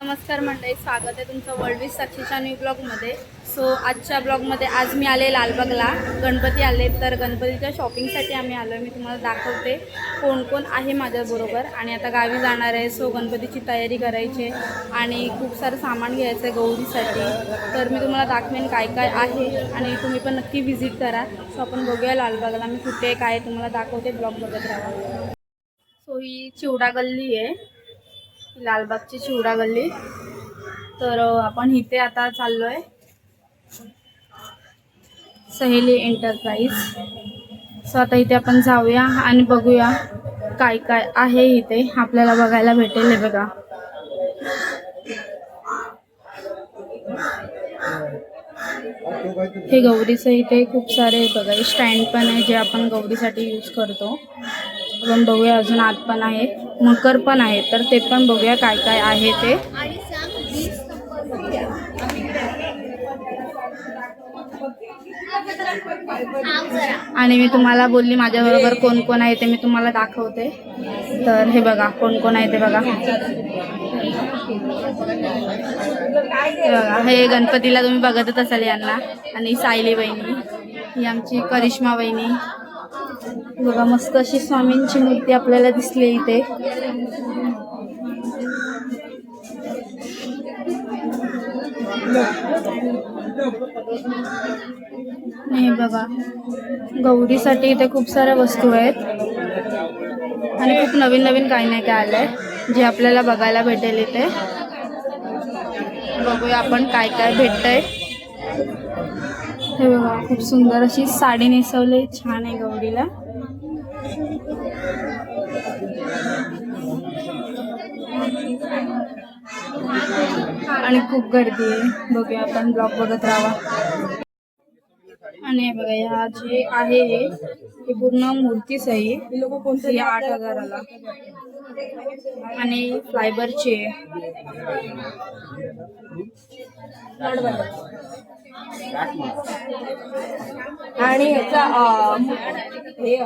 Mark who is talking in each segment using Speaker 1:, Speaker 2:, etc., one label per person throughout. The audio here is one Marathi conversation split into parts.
Speaker 1: नमस्कार मंडळी स्वागत आहे तुमचं वर्ल्ड विथ साक्षीच्या न्यू ब्लॉगमध्ये सो आजच्या ब्लॉगमध्ये आज मी आले लालबागला. गणपती आले तर गणपतीच्या शॉपिंगसाठी आम्ही आलो आहे मी तुम्हाला दाखवते कोण कोण आहे माझ्याबरोबर आणि आता गावी जाणार आहे. सो गणपतीची तयारी करायची आहे. आणि खूप सारं सामान घ्यायचं आहे गौरीसाठी. तर मी तुम्हाला दाखवेन काय काय आहे. आणि तुम्ही पण नक्की व्हिजिट करा. सो आपण बघूया लालबागला मी कुठे काय तुम्हाला दाखवते ब्लॉग बघत राहा. सो ही चिवडा गल्ली आहे. लालबागची चिवडा गल्ली. तर आपण इथे आता चाललो आहे सहेली एंटरप्राईज सो आता इथे आपण जाऊया आणि बघूया काय काय आहे इथे. आपल्याला बघायला भेटेल हे बघा. हे गौरीचं इथे खूप सारे बघा स्टँड पण आहे जे आपण गौरीसाठी यूज करतो. आपण बघूया अजून आत पण आहे. मकर पण आहे. तर ते पण बघूया काय काय आहे ते. आणि मी तुम्हाला बोलली माझ्याबरोबर कोण कोण आहे ते मी तुम्हाला दाखवते. तर हे बघा कोण कोण आहे ते बघा. बघा हे गणपतीला तुम्ही बघतच असाल यांना. आणि सायली बहिणी ही आमची करिश्मा बहिणी बघा मस्त अशी स्वामींची मूर्ती आपल्याला दिसली इथे. हे बघा गौरीसाठी इथे खूप साऱ्या वस्तू आहेत. आणि खूप नवीन नवीन काही नाही काय आलंय जे आपल्याला बघायला भेटेल इथे. बघूया आपण काय काय भेटतंय. हे बघा खूप सुंदर अशी साडी नेसवली छान आहे गौरीला. आणि खूप गर्दी आहे. बघूया आपण ब्लॉग बघत राहा आणि बघा ह्या जे आहे हे पूर्ण मूर्तीच आहे. आठ हजाराला. आणि फायबरची. आहे
Speaker 2: आणि ह्याचा हे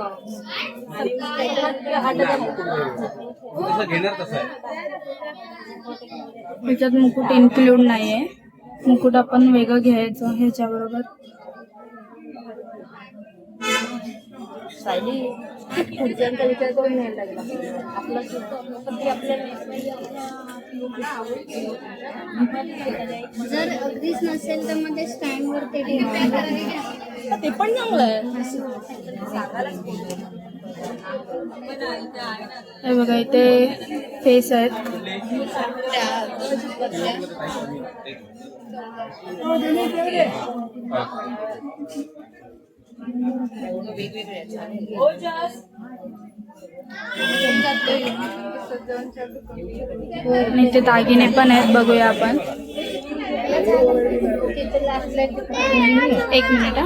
Speaker 1: ह्याच्यात मुकुट इन्क्लूड नाहीये. मुकुट आपण वेगळं घ्यायचं ह्याच्याबरोबर.
Speaker 2: सायली पुढच्यांचा विचार करून नाही लागला. आपला पती आपल्याला
Speaker 3: जर अगदीच नसेल तर मग ते स्टँडवर ते.
Speaker 2: ते पण चांगलं आहे.
Speaker 1: हे बघा इथे फेस आहेत. आणि इथे दागिने पण आहेत बघूया आपण. एक मिनिट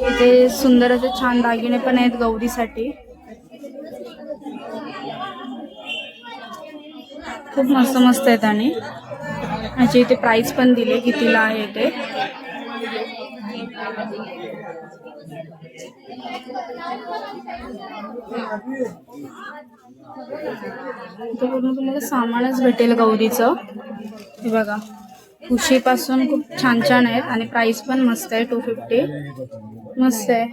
Speaker 1: इथे सुंदर असे छान दागिने पण आहेत गौरीसाठी. खूप मस्त मस्त आहेत आणि. ह्याची इथे प्राईस पण दिले कितीला आहे ते? पूर्ण तुम्हाला सामानच भेटेल गौरीचं. हे बघा उशीपासून खूप छान छान आहेत आणि प्राइस पण मस्त आहे टू फिफ्टी मस्त आहे.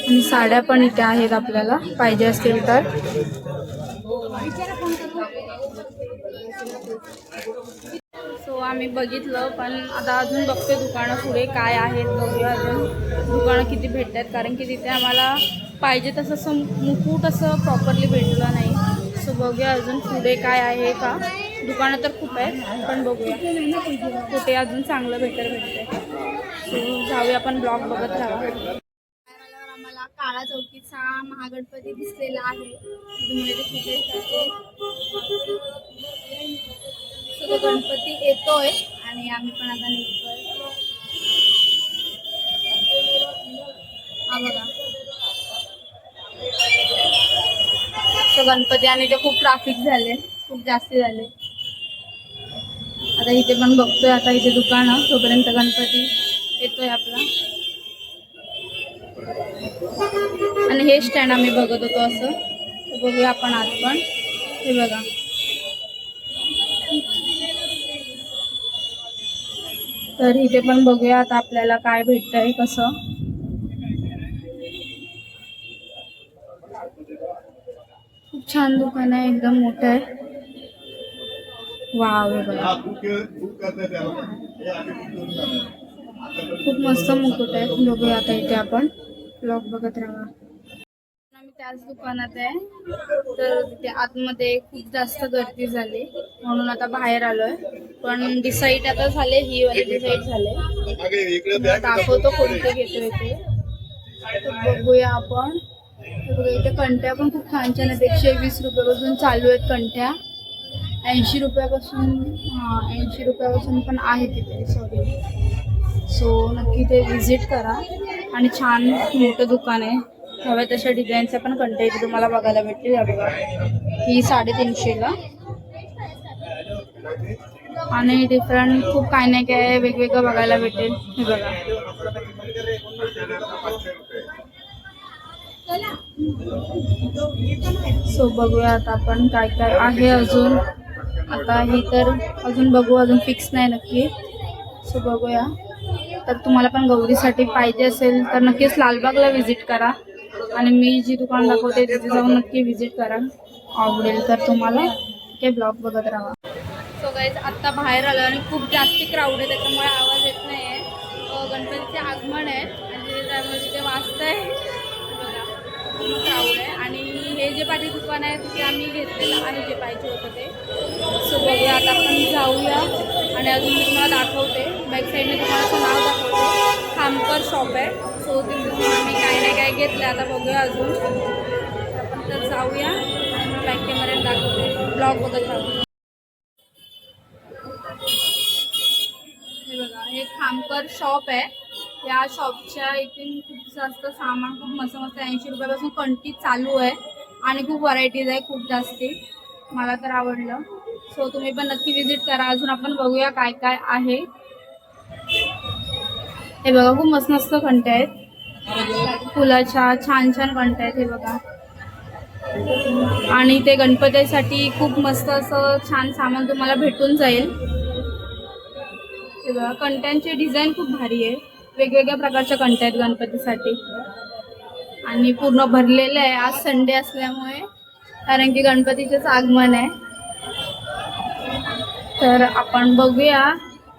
Speaker 1: आणि साड्या पण इथे आहेत आपल्याला पाहिजे असतील तर. सो आम्ही बघितलं पण आता अजून बघतोय दुकानं पुढे काय आहेत बघूया अजून. दुकानं किती भेटतात कारण की तिथे आम्हाला पाहिजे तसं असं मुकुट असं प्रॉपरली भेटलं नाही. सो बघूया अजून पुढे काय आहे का. दुकानं तर खूप आहेत पण बघूया. कुठे अजून चांगलं भेटेल भेटते सो जाऊया आपण ब्लॉग बघत राहा. काळा चौकीचा महागणपती दिसलेला आहे. तुम्ही गणपती येतोय आणि आम्ही पण आता निघतोय. हा बघा. तो गणपती आणि इथे खूप ट्राफिक झाले खूप जास्त झाले. आता इथे पण बघतोय आता इथे दुकानं तोपर्यंत गणपती येतोय आपला. आणि हे स्टँड आम्ही बघत होतो असं. बघूया आपण आज पण. हे बघा. तर इथे पण बघूया आता आपल्याला काय भेटतंय कसं. खूप छान दुकान आहे एकदम मोठं आहे. वाव बघा. खूप मस्त मुकुट आहे. बघूया आता इथे आपण. ब्लॉग बघत राहा. त्याच दुकानात आहे. तर तिथे आतमध्ये खूप जास्त गर्दी झाली. म्हणून आता बाहेर आलोय. पण डिसाईड आता झाले ही वाली डिसाईड झाले. दाखवतो कोणते घेतोय ते. बघूया आपण. इथे कंट्या पण खूप छान छान आहेत. एकशे वीस रुपयापासून चालू आहेत कंट्या. ऐंशी रुपयापासून हां ऐंशी रुपयापासून पण आहे तिथे सॉरी सो नक्की ते व्हिजिट करा. आणि छान मोठं दुकान आहे. हव्या तशा डिझाईनच्या पण कंटे इथे तुम्हाला बघायला भेटतील या बघा. ही साडेतीनशेला. आणि डिफरंट खूप काय नाही काय वेगवेगळं बघायला भेटेल. हे बघा. सो बघूया आता आपण काय काय आहे अजून. आता ही तर अजून बघू अजून फिक्स नाही नक्की. सो बघूया. तर तुम्हाला पण गौरीसाठी पाहिजे असेल तर नक्कीच लालबागला व्हिजिट करा. आणि मी जी दुकान दाखवते तिथे जाऊन नक्की व्हिजिट करा. आवडेल तर तुम्हाला. ते ब्लॉग बघत राहा. सो गाईज आत्ता बाहेर आलो आणि खूप जास्ती क्राऊड आहे त्याच्यामुळे आवाज येत नाही आहे गणपतीचे आगमन आहे. आणि त्यामुळे तिथे म्हणजे वाचत आहे खूप क्राऊड आहे. आणि हे जे पाठी दुकान आहे तिथे आम्ही घेतलेलं आणि जे पाहिजे होतं ते. सो बघूया आता आपण जाऊया. आणि अजून मी तुम्हाला दाखवते. बॅक साईडने तुम्हाला नाव दाखवते. खामकर शॉप आहे. हो, सो तिथे आम्ही काय नाही काय घेतलं आता बघूया अजून. तर आपण तर जाऊया. आणि बॅक कॅमेऱ्यात दाखवते. ब्लॉग बघत राहू. हे बघा हे खामकर शॉप आहे. या शॉपच्या इथून खूप जास्त सामान खूप मस्त मस्त ऐंशी रुपयापासून कंटी चालू आहे. आणि खूप व्हरायटीज आहे खूप जास्ती. मला तर आवडलं. सो तुम्ही पण नक्की विजिट करा. अजून आपण बघूया काय काय आहे. हे बघा खूप मस्त मस्त कंटे आहेत. फुलाच्या छान छान कंटे आहेत हे बघा. आणि ते गणपतीसाठी खूप मस्त असं छान सामान तुम्हाला भेटून जाईल. हे बघा कंट्यांची डिझाईन खूप भारी आहे. वेगवेगळ्या प्रकारच्या कंट्या आहेत गणपतीसाठी. आणि पूर्ण भरलेलं आहे. आज संडे असल्यामुळे कारण की गणपतीचेच आगमन आहे. तर आपण बघूया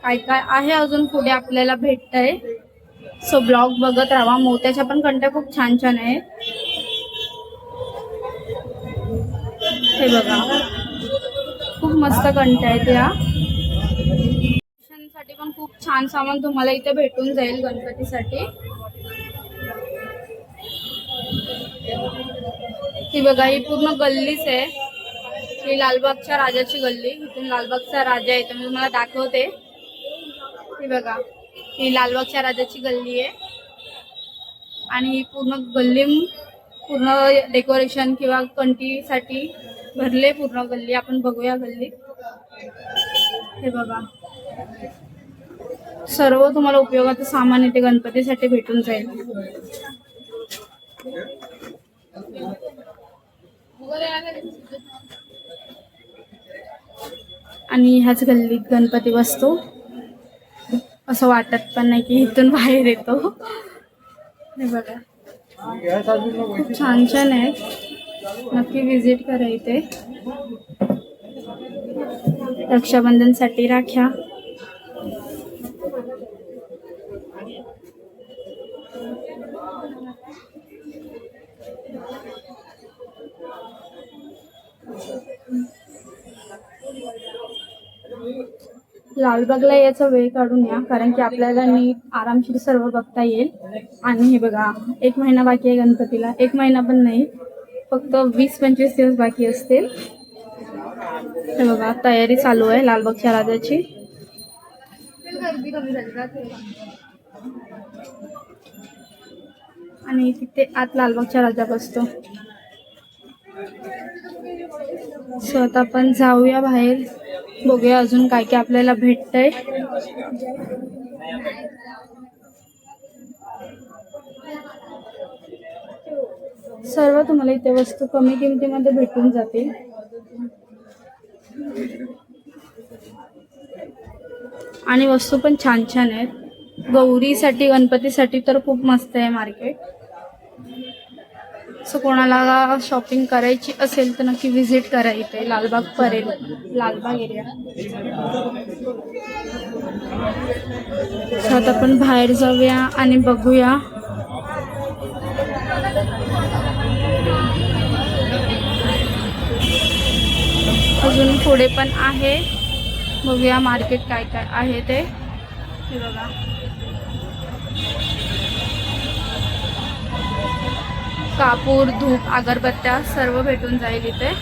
Speaker 1: काय काय आहे अजून पुढे आपल्याला भेटतंय. सो ब्लॉग बघत राहा. मोत्याच्या पण कंट्या खूप छान छान आहेत हे बघा. खूप मस्त कंट्या आहेत या साठी पण खूप छान सामान तुम्हाला इथे भेटून जाईल गणपतीसाठी. ही बघा ही पूर्ण गल्लीच आहे. ही लालबागच्या राजाची गल्ली. इथून लालबागचा राजा आहे तर मी तुम्हाला दाखवते. ही बघा. ही लालबागच्या राजाची गल्ली आहे. आणि ही पूर्ण गल्ली पूर्ण डेकोरेशन किंवा कंटीसाठी भरले पूर्ण गल्ली. आपण बघूया गल्ली. हे बघा. सर्व तुम्हाला उपयोगाचं सामान इथे गणपतीसाठी भेटून जाईल. आणि ह्याच गल्लीत गणपती बसतो. असं वाटत पण नाही की इथून बाहेर येतो. हे बघा. खूप छान छान आहेत नक्की विजिट करा इथे. रक्षाबंधनसाठी राख्या. लालबागला याचा वेळ काढून या कारण की आपल्याला नीट आरामशीर सर्व बघता येईल. आणि हे बघा एक महिना बाकी आहे गणपतीला. एक महिना पण नाही फक्त वीस पंचवीस दिवस बाकी असतील. हे बघा तयारी चालू आहे लालबागच्या राजाची. आणि तिथे आत लालबागच्या राजा बसतो. स्वतः आपण जाऊया बाहेर. बघूया अजून काय काय आपल्याला भेटतंय. सर्व तुम्हाला इथे वस्तू कमी किमतीमध्ये भेटून जातील. आणि वस्तू पण छान छान आहेत. गौरीसाठी गणपतीसाठी तर खूप मस्त आहे मार्केट. सो कोणाला शॉपिंग करायची असेल तर नक्की व्हिजिट करा इथे लालबाग परेल लालबाग एरिया सो आता आपण बाहेर जाऊया आणि बघूया. अजून पुढे पण आहे. बघूया मार्केट काय काय आहे ते. बघा. कापूर धूप अगरबत्त्या सर्व भेटून जाईल इथे.